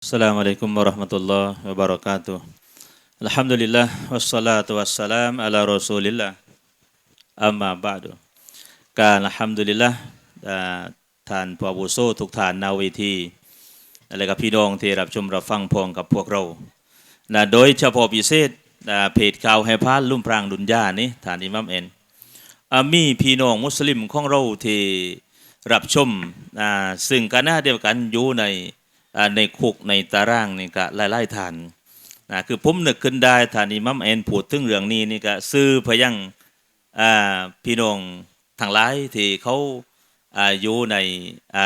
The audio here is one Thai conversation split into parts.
السلام عليكم ورحمة الله وبركاته الحمد لله والصلاة والسلام على رسول الله أما بعد การอัลฮัมดุลิลละอ่าท่านผู้อาวุโสทุกท่านนาเวทีและกับพี่น้องที่รับชมรับฟังพร้องกับพวกเรานะโดยเฉพาะพิเศษอ่าเพจข่าวให้พานลุ่มพรางดุนยานี่ท่านอิหมัมเอ็นอ่ามีพี่น้องมุสลิมของเราที่รับชมอ่าซึ่งกันหน้าเดียวกันอยู่ในอ่า ในคุกในตารางนี่ก็หลายๆท่านนะคือผมนึกขึ้นได้ท่านอิมัมเอ็นพูดถึงเรื่องนี้นี่ก็ซื้อพยังพี่น้องทางหลายที่เขาอายู่ในอ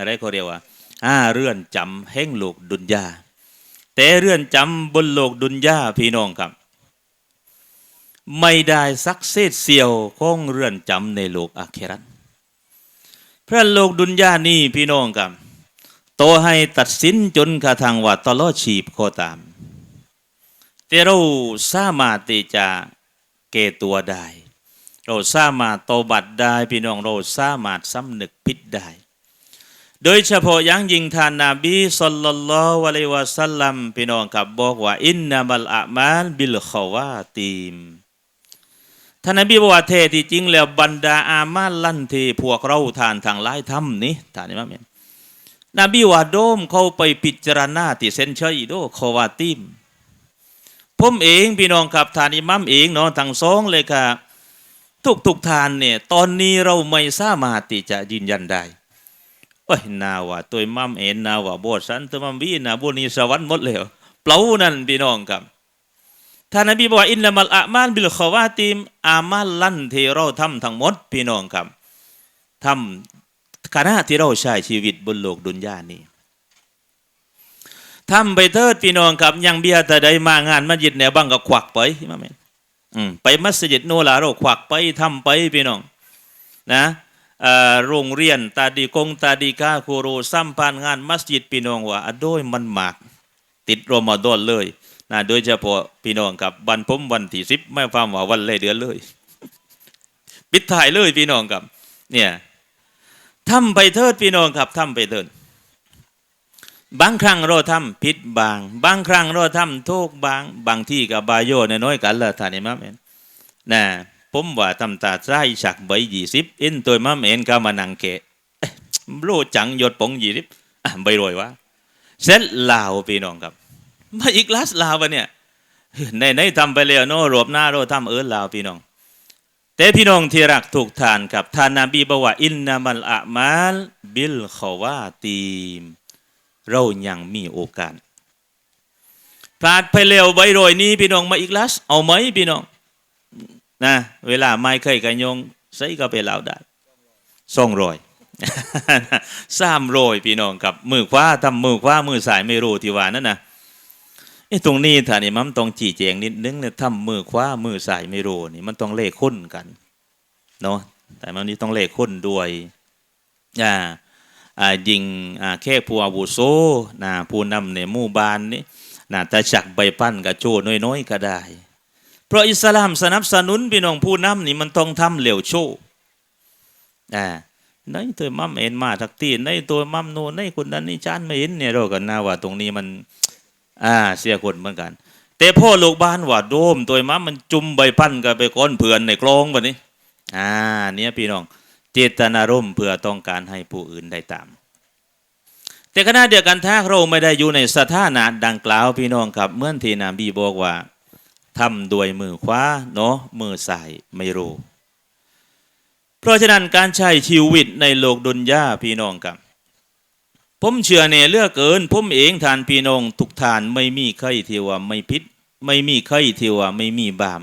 ะไรเขาเรียกว่าอาเรื่อนจำแห่งโลกดุนยาแต่เรื่อนจำบนโลกดุนยาพี่น้องครับ ไม่ได้สักเศษเสียวของเรื่อนจำในโลกอาเครัตเพระโลกดุนยานี่พี่น้องครับ โตให้ตัดสินจนกระทั่งว่าตลอดชีพก็ตามแต่เราสามารถที่จะเกตัวได้ เราสามารถโตบัดได้พี่น้องเราสามารถสำนึกผิดได้ โดยเฉพาะยังยิงท่านนาบีสุลลัลลอฮุอะลัยฮิวะสัลลัมพี่น้องครับบอกว่าอินนามัลอามาลบิลขาวาตีมท่านนบีบอกว่าเทที่จริงแล้วบรรดาอามาลลั่นที่พวกเราทานทางหลายทำนี่ท่านนี่มั้ย นบีว่าโดมเขาไปพิจารณาที่เส้นชัยโดขาวาตีมผมเองพี่น้องครับทานอิมัมเองเนาะทั้งสองเลยครับทุกทุกทานเนี่ยตอนนี้เราไม่สามารถที่จะยืนยันได้โอ้ยนาว่าตัวมัมเอ็นนาว่าบสสันตัวมัมบีนาบุนีสวรรค์หมดแล้วเปล่านั่นพี่น้องครับท่านนบีบอกว่าอินละมัลอามาลบิลขาวาติมอามาลันที่เราทำทั้งหมดพี่น้องครับทำ ขณะที่เราใช้ชีวิตบนโลกดุนยานี้ทำไปเถิดพี่น้องครับยังเบียแต่ใดมางานมัสยิดเนี่ยบ้างก็ควักไปมาเมนอืมไปมัสยิดโนลาเราควักไปทำไปพี่น้อง นะโรงเรียนตาดีกงตาดีกาคูโรซ้ำพานงานมัสยิดพี่น้องว่าโดยมันหมากติดรอมฎอนเลยนะโดยเฉพาะพี่น้องกับวันผมวันที่สิบไม่ฟังว่าวันเลยเดือนเลย ปิดถ่ายเลยพี่น้องกับ เนี่ย ทำไปเถิดพี่น้องครับทำไปเถิดบางครั้งเราทำผิดบาง บางครั้งเราทำทุกบาง บางที่กับบายโยน้อยกันละท่านนี่มั้งเอ็นนะผมว่าทำตาใช้ฉักใบยี่สิบอินตัวมั้งเอ็นก็มานังเกะรู้จังหยดปงยี่สิบอะใบรวยวะเสร็จลาวพี่น้องครับ มาอีกลาสลาวะเนี่ยในในทำไปแล้วเนาะรวบหน้าเราทำเออลาวพี่น้อง แต่พี่น้องที่รักถูกทานครับท่านนบีบอกว่าอินนามัลอามาลบิลขาวาตีม เรายังมีโอกาสพลาดไปเร็วใบโรยนี้พี่น้องมาอีกลัสเอาไหมพี่น้องนะเวลาไม่เคยกันยงใส่ก็ไปแล้วได้ส่งรอยสามโรยพี่น้องกับมือขวาทำมือขวามือสายไม่รู้ที่ว่านั่นนะ ไอ้ตรงนี้ท่านนี่มันต้องจีแจงนิดนึงเนี่ยทำมือขวามือสายไม่รู้นี่มันต้องเลขคุ้นกันเนาะแต่มันนี้ต้องเลขคุ้นด้วยอ่าอ่ายิงอ่าแค่ผู้อาวุโสนะผู้นำในหมู่บ้านนี่นะแต่ฉักใบปั้นกับโจ้น้อยๆก็ได้ เพราะอิสลามสนับสนุนพี่น้องผู้นำนี่มันต้องทำเหลวโชอ่าในตัวมั่มเอ็นมาทักทีในตัวมั่มโน่นในคนนั้นนี่จานไม่เห็นเนี่ยเรากันนะว่าตรงนี้มัน อ่าเสียคนเหมือนกัน แต่พ่อลูกบ้านว่าโดมตัวมัมมันจุ่มใบปั้นกับไปก้นเผื่อนในกลองแบบนี้ อ่าเนี่ยพี่น้อง เจตนารมณ์เพื่อต้องการให้ผู้อื่นได้ตาม แต่ขณะเดียวกันถ้าเราไม่ได้อยู่ในสถานะดังกล่าวพี่น้องครับเมื่อที่นบีบอกว่าทำด้วยมือขวาเนาะมือซ้ายไม่รู้ เพราะฉะนั้นการใช้ชีวิตในโลกดุนยาพี่น้องครับ ผมเชื่อเนี่ยเลือกเกิน ผมเองทานพี่น้องทุกทานไม่มีใครที่ว่าไม่พิษไม่มีใครที่ว่าไม่มีบาป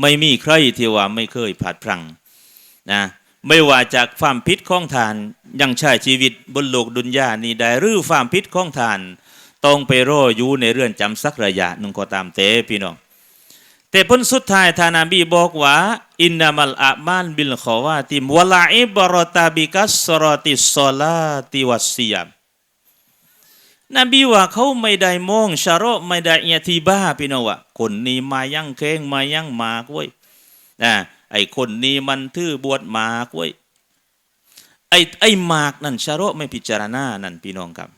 ไม่มีใครที่ว่าไม่เคยผาดพลังนะไม่ว่าจากความพิษของทานยังใช้ชีวิตบนโลกดุนยานี้ได้หรือความพิษของทานต้องไปรออยู่ในเรือนจำสักระยะหนึ่งก็ตามเตพี่น้องแต่ผลสุดท้ายทานาบีบอกว่าอินนามัลอามานบิลขอวาติมวลาอิบรอตาบิกัสรอติสซลาติวัสซียม นบีว่าเขาไม่ได้มองชาโรไม่ได้เอียทีบ้าพี่น้องว่าคนนี้มายั่งเค้งมายั่งมากเว้ยนะไอ้คนนี้มันทื่อบวชมากเว้ยไอ้ไอ้มากนั่นชาโรไม่พิจารณานั่นพี่น้องครับ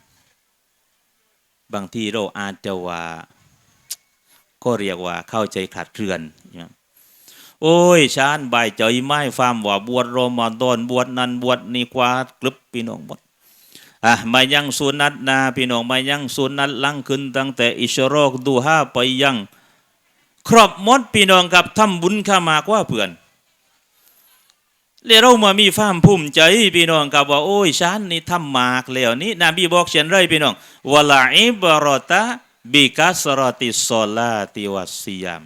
บางทีเราอาจจะว่า ก็เรียกว่าเข้าใจขาดเคลื่อนนะโอ้ยชานใบใจไม่ฟามว่าบวชโรมาดอนบวชนันบวชนี่กว่ากลึบพี่น้องหมด อะมายังสุนัตนาพี่น้องมายังสุนัตลังขึ้นตั้งแต่อิชโรกดูห้าไปยัง ครอบหมดพี่น้องกับทำบุญข้ามากว่าเพื่อนเลยเรามามีความภูมิใจพี่น้องกับว่าโอ้ยฉันนี่ทำมากแล้วนี่นบีบอกเช่นไรพี่น้องวลาอิบรอตะบิกัสรติสอลาติวัสซิยาม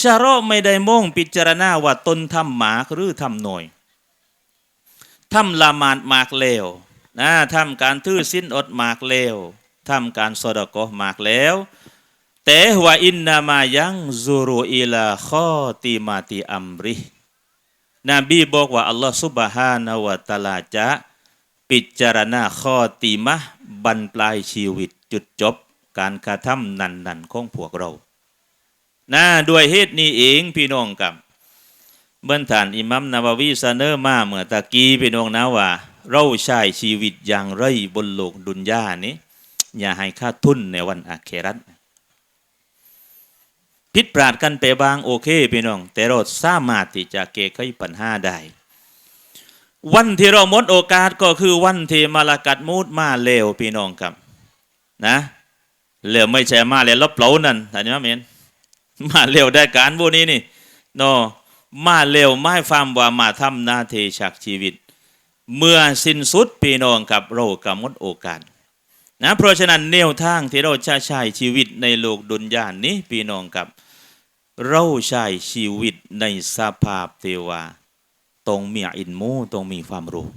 ชาโรไม่ได้มองพิจารณาว่าตนทำมากหรือทำหน่อย ทำละมาดมากแล้วนะทำการทื่อสิ้นอดมากแล้วทำการสอดกอมากแล้ว แต่ว่าอินนามายังซูรุอิลาข้อติมาติอัมริ นบีบอกว่า อัลลอฮฺสุบฮานาวะตะลาจะพิจารณาข้อติมะบรรปลายชีวิตจุดจบ การกระทำนันนันของพวกเรานะด้วยเหตุนี้เองพี่น้องกับ เบื้องฐานอิมัมนาวาวีซาเนอร์มาเมื่อตะกี้พี่น้องนะว่า เราใช้ชีวิตอย่างไรบนโลกดุนยานี้ อย่าให้ค่าทุนในวันอาเครัตผิดพลาดกันไปบางโอเคพี่น้อง แต่เราสามารถที่จะแก้ไขปัญหาได้วันที่เราหมดโอกาสก็คือวันที่มาลากัดมูดมาเลวพี่น้องครับนะเลวไม่ใช่มาเลวลบเปล่านั่นเห็นไหมเมนมาเลวได้การพวกนี้นี่โน มาเลวไม่ฟามว่ามาทำน้าที่ฉากชีวิต เมื่อสิ้นสุดพี่น้องกับเรากำหมดโอกาสนะเพราะฉะนั้นแนวทางที่เราจะใช้ชีวิตในโลกดุนยานนี้พี่น้องกับ เราใช้ชีวิตในสภาพเทวาต้องมีอินมูต้องมีความรู้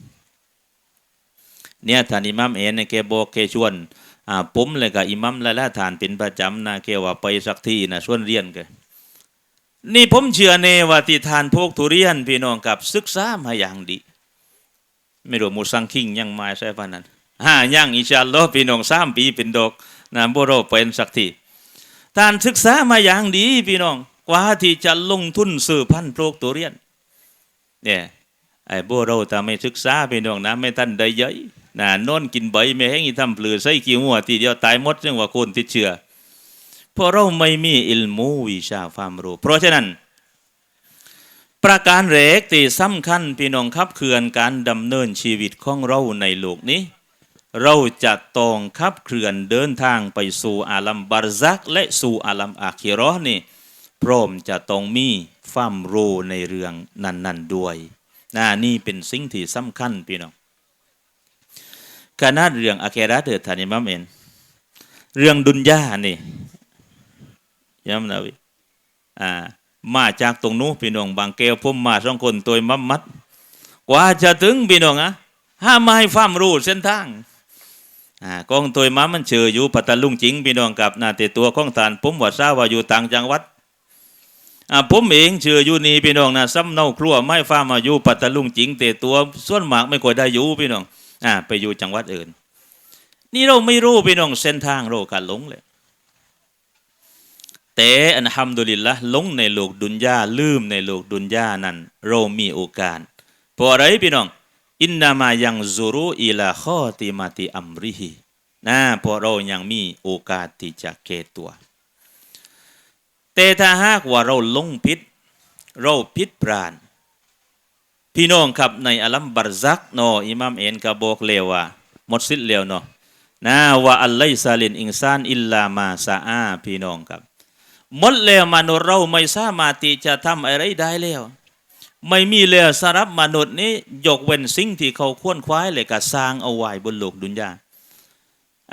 เนี่ยท่านอิมัมเอ็นเนี่ยแกบอกแกชวนอ่าผมเลยกับอิมัมและละทานเป็นประจำนะแกว่าไปสักที่นะชวนเรียนแก นี่ผมเชื่อเนว่าที่ทานพวกทุเรียนพี่น้องกับศึกษามาอย่างดี ไม่รู้มูสังคิงยังมาใช่ปะนั้นฮ่ายังอิชาลอพี่น้องสามปีเป็นดอกนะบ่เรเป็นสักทีท่านศึกษามาอย่างดีพี่น้องกว่าที่จะลงทุนซื้อพันธุ์โปรกตัวเรียนเนี่ยไอ้บ่เราแต่ไม่ศึกษาพี่น้องนะไม่ทันได้เยอะนะนอนกินใบไม่แห้งอีทำเปลือใส่ขี้หัวทีเดียวตายหมดเรื่องว่าคนติดเชื้อ เพราะเราไม่มีอิลมูวิชาความรู้ เพราะฉะนั้น ประการแรกที่สำคัญพี่น้องครับเคือนการดำเนินชีวิตของเราในโลกนี้ เราจะต้องขับเคลื่อนเดินทางไปสู่อาลัมบารซักและสู่อาลัมอาคิรอนี่พร้อมจะต้องมีความรู้ในเรื่องนั้นๆด้วยนะนี่เป็นสิ่งที่สำคัญพี่น้องขนาดเรื่องอาเคราเถิดทานิมัมเอนเรื่องดุนยานี่ ย้ำนะวิอ่ามาจากตรงนู้นพี่น้องบางแก้วผมมาสองคนตัวมัมมัด กว่าจะถึงพี่น้องอะห้ามไม่ให้ามรู้เส้นทางอ่ากองตัวม้ามันเชื่ออยู่ปัตตลุงจริงพี่น้องกับนาเตตัวของทานผมว่าทราบว่าอยู่ต่างจังหวัดอ่าผมเองเชื่ออยู่นี่พี่น้องนะซ้ำเน่าครัวไม่ฟ้ามาอยู่ปัตตลุงจริงเตตัวส่วนมากไม่ค่อยได้อยู่พี่น้องอ่าไปอยู่จังหวัดอื่น นี่เราไม่รู้พี่น้องเส้นทางเราการหลงเลย แต่อันฮัมดุลิลละลงในโลกดุนยาลืมในโลกดุนยานั้นเรามีโอกาสเพราะอะไรพี่น้อง อินนามายังซูรุอิลาข้อติมาติอัมริฮีนะเพราะเรายังมีโอกาสที่จะเกตัว แต่ถ้าหากว่าเราลงพิษ เราพิษปราณพี่น้องครับในอัลัมบารซักเนออิมามเอ็นกะบอกเลวว่าหมดสิ้นแล้วเนาะนะว่าอัลไลซาลินอิงซานอิลลามาซาอาพี่น้องครับ หมดแล้วมนุษย์เราไม่สามารถที่จะทำอะไรได้แล้ว ไม่มีเลยสำหรับมนุษย์นี้ยกเว้นสิ่งที่เขาควรคว้ายเลยก็สร้างเอาไว้บนโลกดุนยา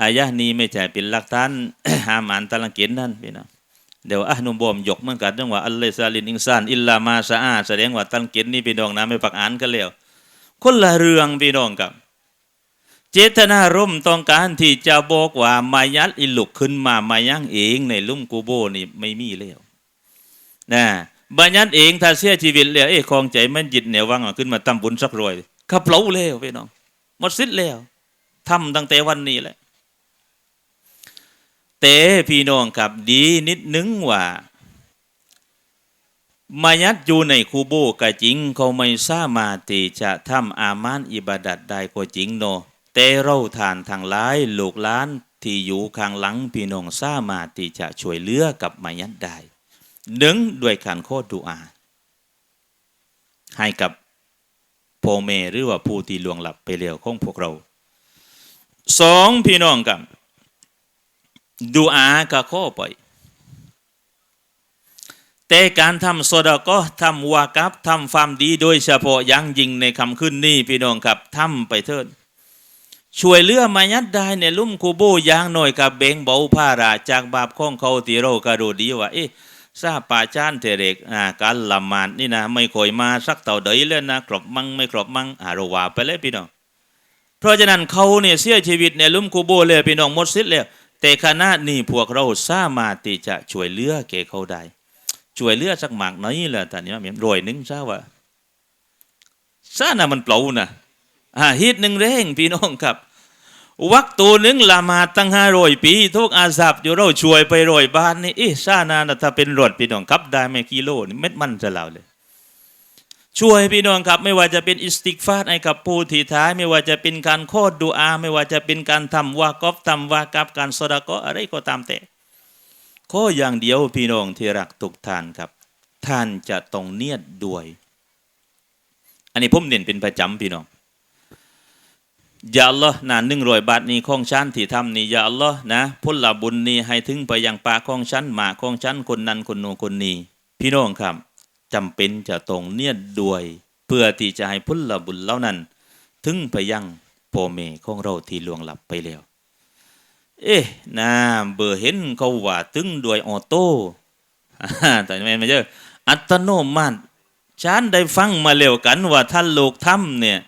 อายะนี้ไม่ใช่เป็นหลักฐานหามานตะลังเกนนั่นพี่น้องเดี๋ยวอะนุบอมยกเหมือนกันเรื่องว่าอัลเลซาลินอิงซานอิลลามาซาอาแสดงว่าตะลังเกนนี่พี่น้องนะไม่ปักอ่านกันแล้วคนละเรื่องพี่น้องกับ เจตนารมณ์ต้องการที่จะบอกว่ามายัดอิลุกขึ้นมามายังเองในลุ่มกูโบนี่ไม่มีแล้วนะบัญญัติเองถ้าเสียชีวิตแล้วเอ้คลองใจมันจิตเหนียววังขึ้นมาทำบุญสักรวยขับเผาแล้วพี่น้องหมดสิ้นแล้วทำตั้งแต่วันนี้แหละแต่พี่น้องกับดีนิดนึงว่ามายัดอยู่ในคูโบกะจริงเขาไม่สามารถที่จะทำอามานอิบาดัดได้ก็จริงโน แต่เราทานทางหลายลูกหล้านที่อยู่ข้างหลังพี่น้องสามารถที่จะช่วยเหลือกับมายัดได้หนึ่งด้วยการโคดดูอา ให้กับพ่อแม่หรือว่าผู้ที่ล่วงลับไปแล้วของพวกเราสองพี่น้องกับดูอากะข้อไปแต่การทำโซดาก็ทำวากับทำความดีโดยเฉพาะยังยิงในคำขึ้นนี้พี่น้องครับทำไปเถิด ช่วยเลือมายัดได้ในลุ่มคูโบยางหน่อยกับเบงเบาผ้าราจากบาปของเขาที่เรากระโดดีว่าเอ๊ะซาป่าจานเทเรกอ่าการละมาดนี่นะไม่ค่อยมาสักเต่าเดยเลยนะครบมังไม่ครบมังอารวาไปเลยพี่น้องเพราะฉะนั้นเขาเนี่ยเสียชีวิตในลุ่มคูโบเลยพี่น้องหมดสิ้นแล้วแต่ขณะนี้พวกเราสามารถที่จะช่วยเลือแก่เขาได้ช่วยเลือสักหมากน้อยแหละแต่นี้มันรวยนึงซะว่าซานะมันเปล่านะ อ่าฮิตหนึ่งเร่งพี่น้องครับ วักตัวหนึ่งละมาตั้งห้าร้อยปี ทุกอาซับอยู่เราช่วยไปร้อยบ้านนี่เอ๊ะซานานะถ้าเป็นรถพี่น้องครับ ได้ไม่กิโลนี่เม็ดมันจะเล่าเลยช่วยพี่น้องครับ ไม่ว่าจะเป็นอิสติกฟาดให้กับผู้ที่ท้าย ไม่ว่าจะเป็นการโคดดูอา ไม่ว่าจะเป็นการทำวากอฟทำวากับการสดาก็อะไรก็ตามแต่ข้ออย่างเดียวพี่น้องที่รักทุกท่านครับ ท่านจะต้องเนียดด้วย อันนี้ผมเน้นเป็นประจำพี่น้อง ย่าอัลลอฮ์นะหนึ่งรอยบาทนี้ของฉันที่ทำนี่อย่าอัลลอฮ์นะผลบุญนี้ให้ถึงไปยังปาของฉันหมาของฉันคนนั้นคนโน้นคนนี้ พี่น้องครับจำเป็นจะต้องเนียดด้วย เพื่อที่จะให้ผลบุญเหล่านั้น ถึงไปยังพ่อแม่ของเราที่ล่วงลับไปแล้ว เอ๊ะนะเบอร์เห็นเขาว่าถึงด้วยออโต้แต่ไม่ไม่เจออัตโนมัติฉันได้ฟังมาแล้วกันว่าท่านโลกถ้ำเนี่ย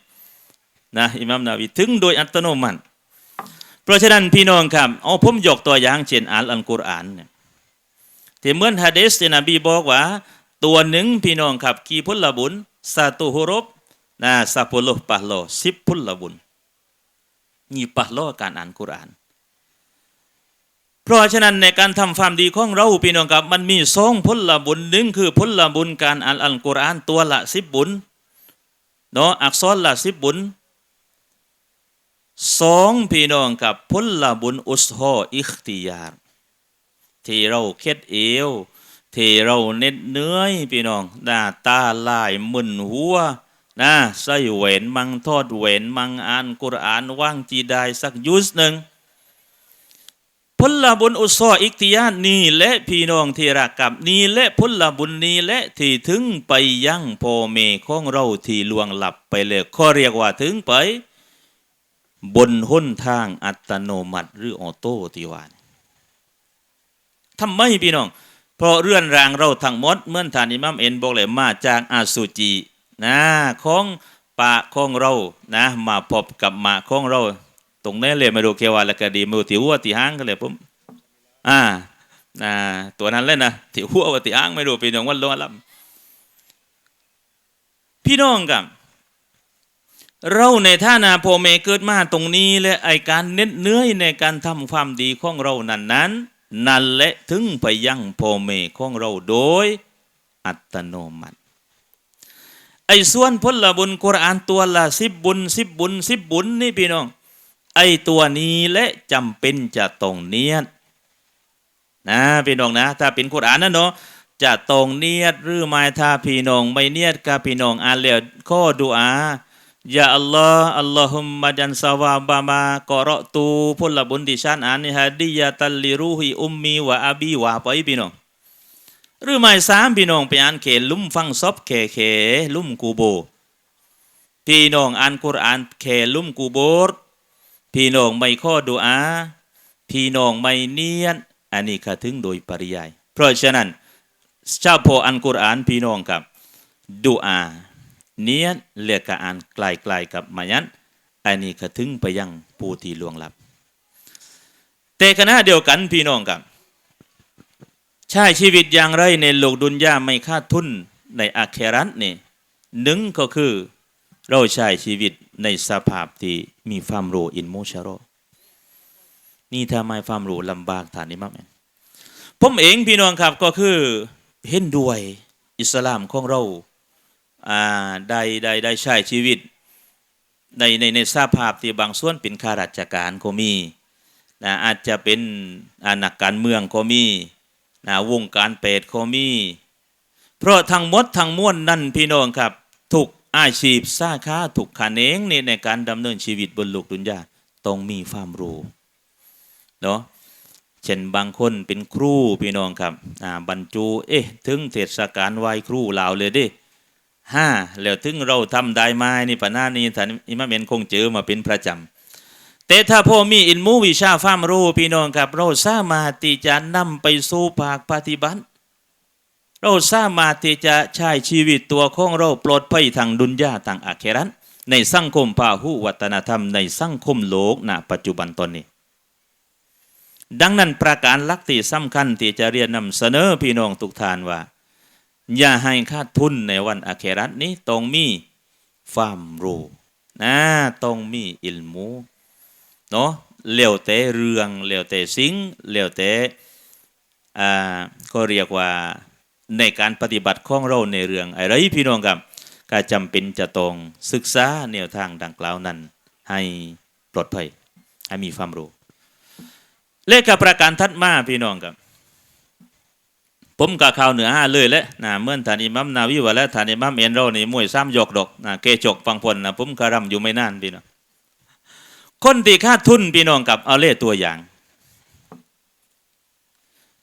นะอิหมามนาวีถึงโดยอัตโนมัติ เพราะฉะนั้นพี่น้องครับเอาผมยกตัวอย่างเช่นอ่านอัลกุรอานเนี่ยที่เหมือนฮะเดีษที่นบีบอกว่า ตัวหนึ่งพี่น้องครับกี่พุลละบุญสาตุฮุรบนะสัพพุลปะโลสิบพุลละบุญนี่ปะโลการอ่านกุรอาน เพราะฉะนั้นในการทำความดีของเราพี่น้องครับ มันมีสองผลบุญหนึ่งคือผลบุญการอ่านอัลกุรอานตัวละสิบบุญเนาะอักษรละสิบบุญ สองพี่น้องกับผลบุญอุสฮออิคติยารที่เราเคล็ดเอวที่เราเน็ดเนื่อยพี่น้องหน้าตาลายมึนหัวนะใส่แหวนมังทอดแหวนมังอ่านกุรอานว่างจีได้สักยุสหนึ่งผลบุญอุสออิกติยานนี่และพี่น้องที่รักกับนี่และผลบุญนี้และที่ถึงไปยั่งพ่อเมของเราที่ลวงหลับไปเลยข้อเรียกว่าถึงไป บนห้นทางอัตโนมัติ หรือออโต้ที่ว่านทำไมพี่น้อง เพราะเรื่อนรางเราทั้งหมดเมื่อฐานอิมามเอ็นบอกเลยมาจากอาสุจินะของปะของเรานะมาพบกับมาของเรา ตรงนี้เลยไม่รู้เกว่าแล้วก็ดีมือที่หัวที่ห้างก็เลยผมอ่าอ่าตัวนั้นเลยนะที่หัวตีห้างไม่รู้พี่น้องว่าล้วนลำพี่น้องกับ เราในท่านาโพเมเกิดมาตรงนี้และไอการเน้นเนื้อในการทำความดีของเรานั้นนั้น นั่นและถึงไปยังโพเมของเราโดย อัตโนมัติ ไอส่วนผลบุญกุรอานตัวละสิบบุญสิบบุญสิบบุญนี่พี่น้อง ไอตัวนี้และจำเป็นจะต้องเนียดนะพี่น้องนะ ถ้าเป็นกุรอานนะเนาะจะต้องเนียดหรือไม่ถ้าพี่น้องไม่เนียดกับพี่น้องอ่านแล้วข้อดุอา ยาอัลลอฮ์อัลลอฮุมมะจันสวาบามากอเราะตูผลบุญดิฉันอ่านนี่ฮะดิยาตัลลิรูฮิอุมมีวะอาบีวะไปพี่น้องหรือไม่สามพี่น้องไปอ่านเขลุ่มฟังซอบเขเขลุ่มกูโบ พี่น้องอ่านกุรอานเขลุ่มกูโบรพี่น้องไม่ข้อดุอาพี่น้องไม่เนียนอันนี้ก็ถึงโดยปริยาย เพราะฉะนั้นเจ้าพออันกุรอานพี่น้องกับดุอา เนียนเรียกกับอ่านไกลๆกับมายันอันนี้ก็ถึงไปยังผู้ที่ลวงลับ แต่ขณะเดียวกันพี่น้องกับ ใช้ชีวิตอย่างไรในโลกดุนยาไม่คาดทุนในอาเครัตนี่หนึ่งก็คือเราใช้ชีวิตในสภาพที่มีความรู้อินโมชาโรนี่ทำไมความรู้ลำบากฐานนี้มากไหมผมเองพี่น้องครับก็คือเห็นด้วยอิสลามของเรา ได้ได้ได้ใช้ชีวิตในในในสภาพที่บางส่วนเป็นข้าราชการก็มีนะอาจจะเป็นอ่านักการเมืองก็มีนะวงการเปรตก็มี เพราะทั้งหมดทั้งมวลนั่นพี่น้องครับถูกอาชีพสาขาถูกขันเองนี่ในการดำเนินชีวิตบนโลกดุนยาต้องมีความรู้เนาะเช่นบางคนเป็นครูพี่น้องครับบรรจุเอ๊ะถึงเทศกาลไหว้ครูลาวเลยดิ ห้าแล้วถึงเราทำได้ไหมนี่ปะหน้านี้ท่านอิมามเมนคงเจอมาเป็นประจำแต่ถ้าพ่อมีอินมูวิชาฟ้ามรู้พี่น้องครับ เราสามารถที่จะนำไปสู่ภาคปฏิบัติ เราสามารถที่จะใช้ชีวิตตัวของเราปลอดภัยทางดุนยาทางอาเครันในสังคมพาหุวัฒนธรรมในสังคมโลกณปัจจุบันตอนนี้ดังนั้นประการลักที่สำคัญที่จะเรียนนำเสนอพี่น้องทุกท่านว่า อย่าให้ขาดทุนในวันอาเครัตนี้ต้องมีความรู้นะต้องมีอิลมูเนาะเหลียวแต่เรื่องเหลียวแต่สิ่งเหลียวแต่อ่าก็เรียกว่าในการปฏิบัติของเราในเรื่องอะไรพี่น้องครับก็จำเป็นจะต้องศึกษาแนวทางดังกล่าวนั้น ให้ปลอดภัยให้มีความรู้ เลขกับประการทัดมาพี่น้องครับ ผมกับข่าวเหนือห้าเลยและนะเมื่อฐานอิมัมนาวิวะและฐานอิมัมเอ็นเรานี่มวยซ้ำยกดอกนะเกจกฟังพลนะผมกระรำอยู่ไม่นานพี่น้องคนที่คาดทุนพี่น้องกับเอาเล่ตัวอย่าง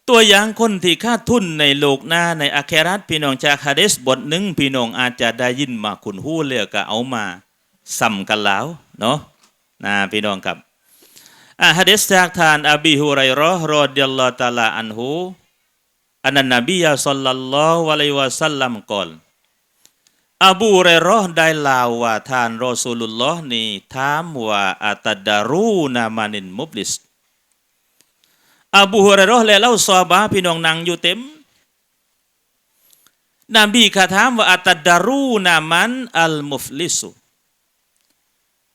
ตัวอย่างคนที่คาดทุนในโลกหน้าในอาเครัตพี่น้องจากฮะดิษบทหนึ่งพี่น้องอาจจะได้ยินมาคุณหู้เลือกก็เอามาซ้ำกันแล้วเนาะนะพี่น้องครับอะฮะดิษจากทานอบีฮุไรราะห์รอดิยัลลอฮตาลาอันฮู อันนั้นนบียาสัลลัลลอฮุอะลัยวะสัลลัมกล่าวอบูเรเราะห์ได้ลาวว่าท่านรอซูลุลลอฮ์นี่ถามว่าอัตดารูนามานินมุบลิสอบูฮุเรราะห์และเล่าซอฮาบะห์พี่น้องนั่งอยู่เต็มนบีก็ถามว่าอัตดารูนามันอัลมุฟลิสุ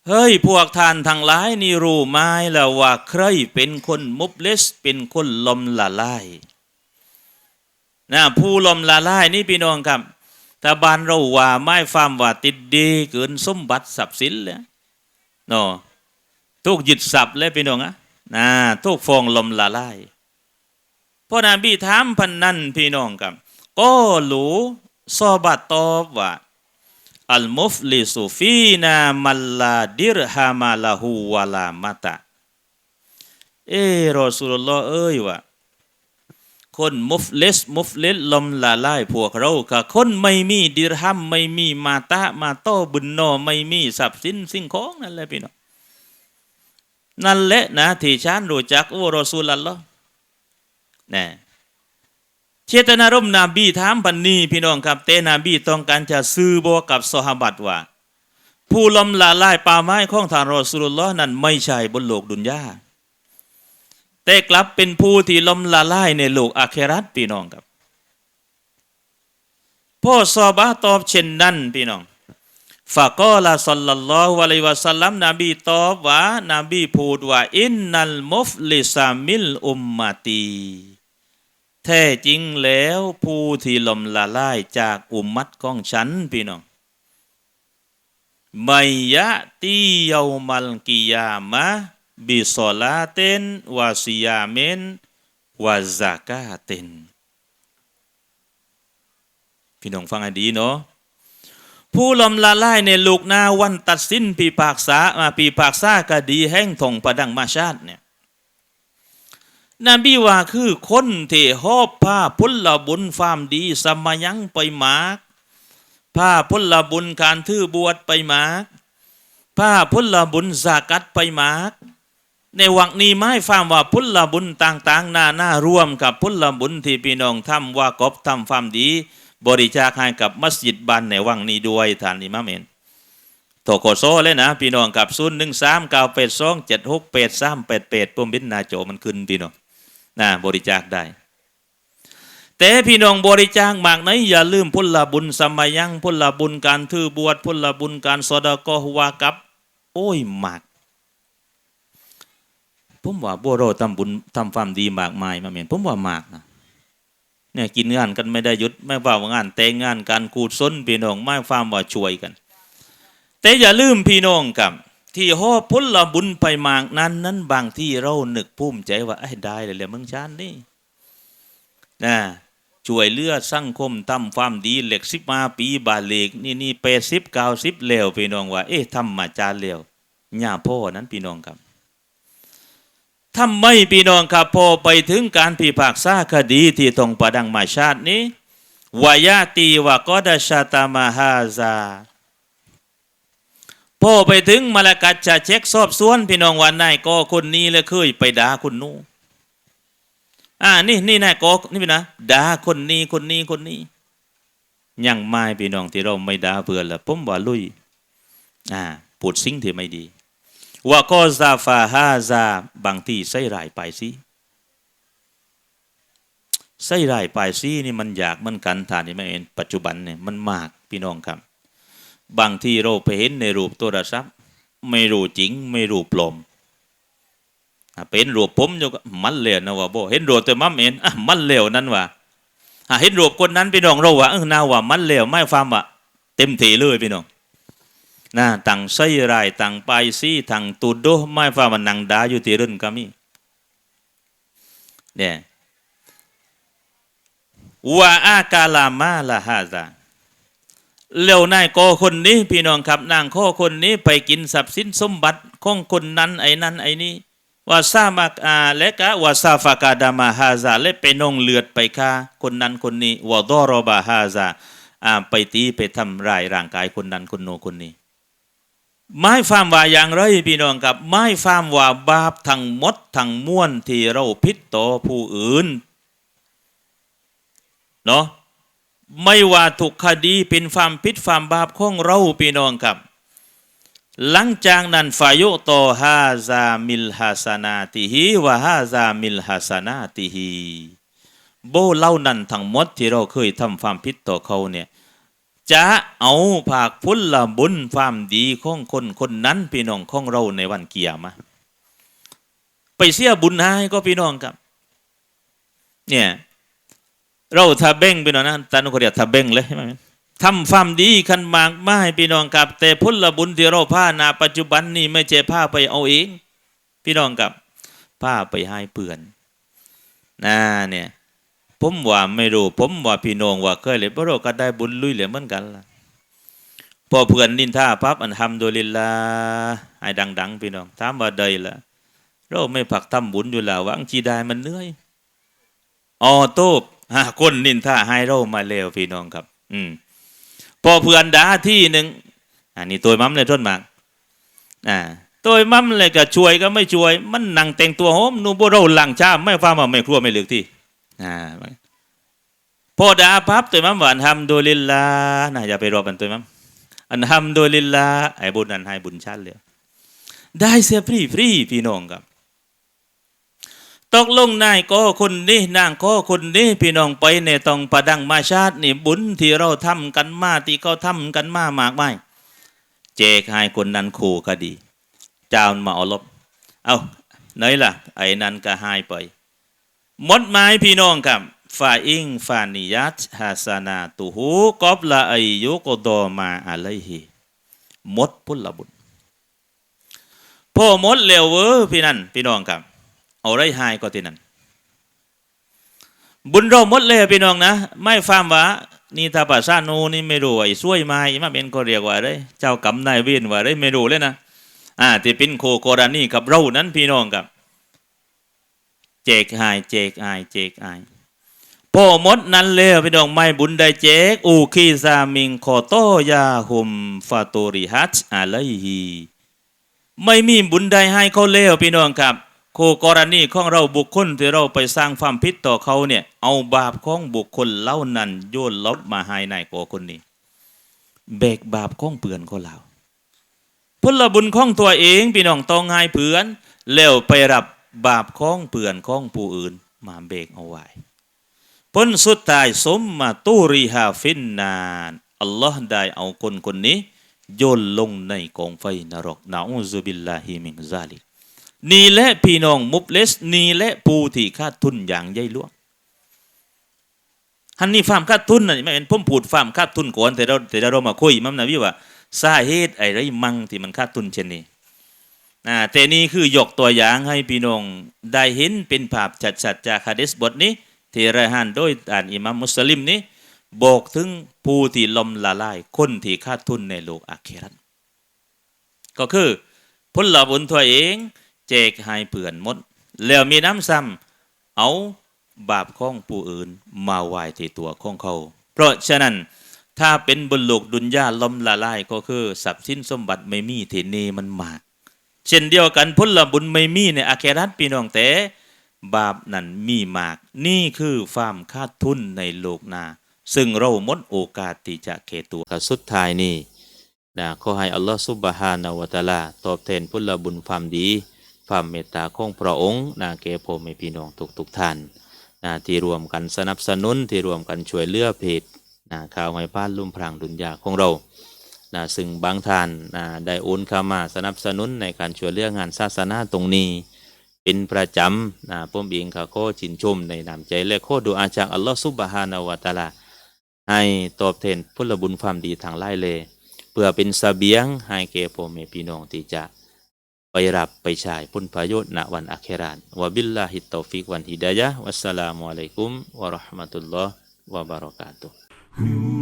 เฮ้ยพวกท่านทั้งหลายนี่รู้ไหมแล้วว่าใครเป็นคนมุบลิสเป็นคนลมละลาย นะผู้ลมละลายนี่พี่น้องครับถ้าบ้านเราว่าไม่ฟามว่าติดดีเกินสมบัติทรัพย์สินเลยเนาะทุกหยึดทรัพย์เลยพี่น้องอะนะทุกฟองลมละลายเพราะนบีถามพันนั่นพี่น้องครับก็รู้ซอบัตตอบว่าอัลมุฟลิสุฟีนามัลลาดิรฮามาลาหูวะลามาตะเอรอสุลลอเอ้ยว่า คนมุฟลิสมุฟลิสลมละลายพวกเราค่ะคนไม่มีดิรฮัมไม่มีมาตะมาโตบุญโนไม่มีทรัพย์สินสิ่งของนั่นแหละพี่น้องนั่นแหละนะที่ฉันรู้จักโอ้รอซูลลัลลอฮ์นะเจตนารมณ์นบีถามปันนีพี่น้องครับเตนบีต้องการจะซื้อโบกับสหบัตว่า ผู้ลมละลายป่าไม้ของทานรอซูลุลลอฮ์นั้นไม่ใช่บนโลกดุนยา แต่กลับเป็นผู้ที่ล้มละลายในโลกอาเครัตพี่น้องครับพ่อซอบะตอบเช่นนั้นพี่น้องฟะกอลาสัลลัลลอฮุอะลัยวะสัลลัมนบีตอบว่านบีพูดว่าอินนัลมุฟลิซามิลอุมมาตีแท้จริงแล้วผู้ที่ล้มละลายจากอุมมัตของฉันพี่น้องไมยะตีเยามัลกิยามะ บิสลาเตนวาซิยาเมนวาซากาเตนพี่น้องฟังให้ดีเนาะผู้ลมละลายในลูกนาวันตัดสินปีปากษามาปีปากษาคดีแห่งทงประดังมาชาติเนี่ยนบีว่าคือคนเทหอบผ้าพุลลบุญฟามดีสมัยยังไปมากผ้าพุลลบุญการทื่อบวชไปมากผ้าพุลลบุญสากัดไปมาก ในวังนี้ไม่ฟังว่าพุลลบุญต่างๆหน้าหน้ารวมกับพุลลบุญที่พี่น้องทำว่ากบทำฟามดี บริจาคให้กับมัสยิดบ้านในวังนี้ด้วยท่านอิมามเอนโทโคโซเลยนะพี่น้องกับศูนย์หนึ่งสามเก้าเป็ดสองเจ็ดหกเป็ดสามเปดเป็ดปุ่มบินนาโจมันขึ้นพี่น้องนะบริจาคได้ แต่พี่น้องบริจาคมากไหนอย่าลืมพุลลบุญสมัยยังพุลลบุญการถือบวชพุลลบุญการสดกอฮวกับ โอ้ยมาก ผมว่าบัวโรทำบุญทำความดีมากมายมาเมนผมว่ามากนะเนี่ยกินงานกันไม่ได้ยุดไม่ว่างานแต่งงานการกูดซนพี่น้องไม่ฟาร์มว่าช่วยกัน แต่อย่าลืมพี่น้องกับ ที่ห่อพุลบุญไปมากนั้น นั้นบางที่เราหนึกภูมิใจว่าไอ้ได้เลยแหละเมืองชานนี่นะช่วยเลือดสังคมทำความดีเหล็กสิบมาปีบาเล็กนี่นี่แปดสิบเก้าสิบเลวพี่น้องว่า เอ๊ะทำมาจานเลวย่าพ่อนั้นพี่น้องครับ ทำไมพี่น้องครับพอไปถึงการพิพากษาคดีที่ตรงประดังมาชาตินี้วายาตีวากอดชาตามาฮาซาพอไปถึงมาลากัดจะเช็คสอบสวนพี่น้องวันนายก็คนนี้เลยเคยไปด่าคนนู้นอ่านี่นี่นายก็นี่พี่นะด่าคนนี้คนนี้คนนี้ยังไม่พี่น้องที่เราไม่ด่าเพื่อนละผมว่าลุยอ่าพูดสิ่งที่ไม่ดี ว่าก็ซาฟาฮาซาบางที่ใส่รายไปสิใส่รายไปสินี่มันอยากมันกันฐานนี่ไม่เองปัจจุบันเนี่ยมันมากพี่น้องครับ บางที่เราไปเห็นในรูปโทรศัพท์ไม่รู้จริง ไม่รู้ปลอมเป็นรูปผมอยู่ก็มันเลวนะว่าโบเห็นรูปแต่มั่มเองอะมันเลวนั่นว่าอะเห็นรูปคนนั้นพี่น้องเราว่าเออนาว่ามันเลวไม่ฟังว่าเต็มทีเลยพี่น้อง นะต่างไส้ไรายต่างไปซีต่างตูดโดไม่ฟังว่านังดาอยู่ที่รุ่นก็มีเนี่ยว่าอากาลามาลาฮาซาเร็วนายโกคนนี้พี่น้องครับนางข้อคนนี้ไปกินทรัพย์สินสมบัติของคนนั้นไอ้นั้นไอ้นี้ว่าซามักอาและกะว่าซาฟากาดามาฮาซาและไปนองเลือดไปฆ่าคนนั้นคนนี้ว่าดอรอบาฮาซาอาไปตีไปทำร้ายร่างกายคนนั้นคนโนคนนี้ ไม่ฟามว่าอย่างไรพี่น้องครับไม่ฟามว่าบาปทั้งหมดทั้งมวลที่เราพิษต่อผู้อื่นเนาะไม่ว่าถูกคดีเป็นความผิดความบาปของเราพี่น้องครับ หลังจากนั้นฟายุโตฮาซามิลฮาสนาติฮีวะฮาซามิลฮาสนาติฮีโบเล่านั้นทั้งหมดที่เราเคยทำความผิดต่อเขาเนี่ย จะเอาภาคพุลละบุญความดีของคนคนนั้นพี่น้องของเราในวันเกียรมาไปเสียบุญให้ก็พี่น้องครับ เนี่ยเราถ้าเบ่งพี่น้องนะตานุขเรียกถ้าเบ่งเลยใช่ไหมทำความดีขันมากมาให้พี่น้องกับ แต่พุทธบุญที่เราผ้านาปัจจุบันนี้ไม่ใช่ผ้าไปเอาเอง พี่น้องกับผ้าไปให้เปื่อนนะเนี่ย ผมว่าไม่รู้ ผมว่าพี่น้องว่าเคยเลยพระเรก็ได้บุญลุยเหลือเหมือนกันล่ะพอเพื่อนนินท่าปั๊บอันทำโดยลิลาไอ้ดัง ๆ พี่น้องถามว่าใดล่ะเราไม่ผักทำบุญอยู่แล้ววังจีได้มันเหนื่อยออโต้ฮะคนนินท่าให้เรามาเลวพี่น้องครับ อืมพอเพื่อนด่าที่หนึ่งอันนี้ตัวมั่มเลยต้นหมากอ่าตัวมั่มเลยก็ช่วยก็ไม่ช่วย มันนั่งแต่งตัวโฮมนูโบเราหลังชาไม่ฟ้ามาไม่ครัวไม่เหลือที่ อ่าพอดาพับตัวมั่มหวานทำโดยลิลลานะอย่าไปรอกันตัวมั่มอันทำโดยลิลลาไอ้บุญนั้นให้บุญชาติเลยได้เสียฟรีฟรีพี่น้องครับตกลงนายก็คนนี้นางก็คนนี้พี่น้องไปในตองประดังมาชาตินี่บุญที่เราทำกันมาที่เขาทำกันมามากมายเจกให้คนนั้นขู่ก็ดี เจ้ามาเอาลบ เอาไหนล่ะ ไอ้นั้นก็หายไป มดไม้พี่น้องครับฟาอิงฟานิยัตฮาสนาตุหูกอบละอายุกโดมาอะไรฮีมดพุทธบุญพ่อมดเร็วเวอพี่นั่นพี่น้องครับ เอาไรหายก็ที่นั่นบุญเราหมดเลยพี่น้องนะ ไม่ฟังว่านี่ถ้าภาษาโนนี่ไม่รู้ไอ้ช่วยมาอีมาเป็นก็เรียกว่าอะไรเจ้ากรรมนายเวรว่าอะไรไม่รู้เลยนะอ่าที่เป็นโคโกรานี่กับเรานั้นพี่น้องกับ เจกหายเจกหายเจกหายพ่อมดนั้นเลยพี่น้องไม่บุญได้เจกอูคีซามิงโคโตยาหุมฟาตูริฮัตอะไรฮีไม่มีบุญใดให้เขาเลวพี่น้องครับโคกรณีของเราบุคคลที่เราไปสร้างความผิดต่อเขาเนี่ย เอาบาปของบุคคลเล่านั้นโยนลบมาหายโกคนนี้เบกบาปของเปื่อนของเราพลบุญของตัวเองพี่น้องต้องง่ายเผื่อนแล้วไปรับ บาปของเปื่อนของผู้อื่น มาเบกเอาไว้ผลสุดท้ายสมมาตูริฮาฟินนานอัลลอฮ์ได้เอาคนคนนี้ โยนลงในกองไฟนรกนะอูซุบิลลาฮิมินซาลิกนี่และพี่น้องมุบเลสนี่และผู้ที่ขาดทุนอย่างใหญ่หลวงฮันนี่ฟาร์มขาดทุนนะไม่เป็นผมพูดฟาร์มขาดทุนก่อนแต่เราแต่เรามาคุยมั่งนะพี่ว่าสาเหตุอะไรมั่งที่มันขาดทุนเช่นนี้ นะแต่นี่คือยกตัวอย่างให้พี่น้องได้เห็นเป็นภาพชัดๆจากฮะดิษบทนี้ ที่รายงานโดยอ่านอิหมัมมุสลิมนี้บอกถึงผู้ที่ลมละลายคนที่ขาดทุนในโลกอาคิรัตก็คือผลบุญตัวเองแจกให้เผื่อนมด แล้วมีน้ำซ้ำเอาบาปของผู้อื่นมาไหวที่ตัวของเขา เพราะฉะนั้นถ้าเป็นบนโลกดุนยาลมละลายก็คือทรัพย์สินสมบัติไม่มีที่นี่มันมาก เช่นเดียวกันผลบุญไม่มีในอาเครัตพี่น้องแต่บาปนั้นมีมาก นี่คือความคาดทุนในโลกนา ซึ่งเราหมดโอกาสที่จะเคตัวกับสุดท้ายนี่นะขอให้อัลลอฮฺซุบฮานาวะตะอาลา ตอบแทนผลบุญความดี ความเมตตาของพระองค์นะแก่พ่อแม่พี่น้องทุกทุกท่านนะที่รวมกันสนับสนุนที่รวมกันช่วยเหลือเพจนะข่าวไม้พานลุ่มพรางดุนยาของเรา นะซึ่งบางท่านนะได้โอนเข้ามาสนับสนุนในการช่วยเหลืองานศาสนาตรงนี้ เป็นประจำนะผมเองก็ขอชินชมในนามใจและขอดูอาจากอัลลอฮฺซุบฮานาวะตะอาลาให้ตอบแทนผลบุญความดีทางไล่เลยเพื่อเป็นสเสบียงให้แก่พ่อแม่พี่น้องที่จะไปรับไปใช้ผลประโยชน์ณวันอาเครานวะบิลลาฮิตตอฟิกวันฮิดายะวัสสลามุอะลัยกุมวะราะห์มะตุลลอฮ์วะบะเราะกาตุฮ์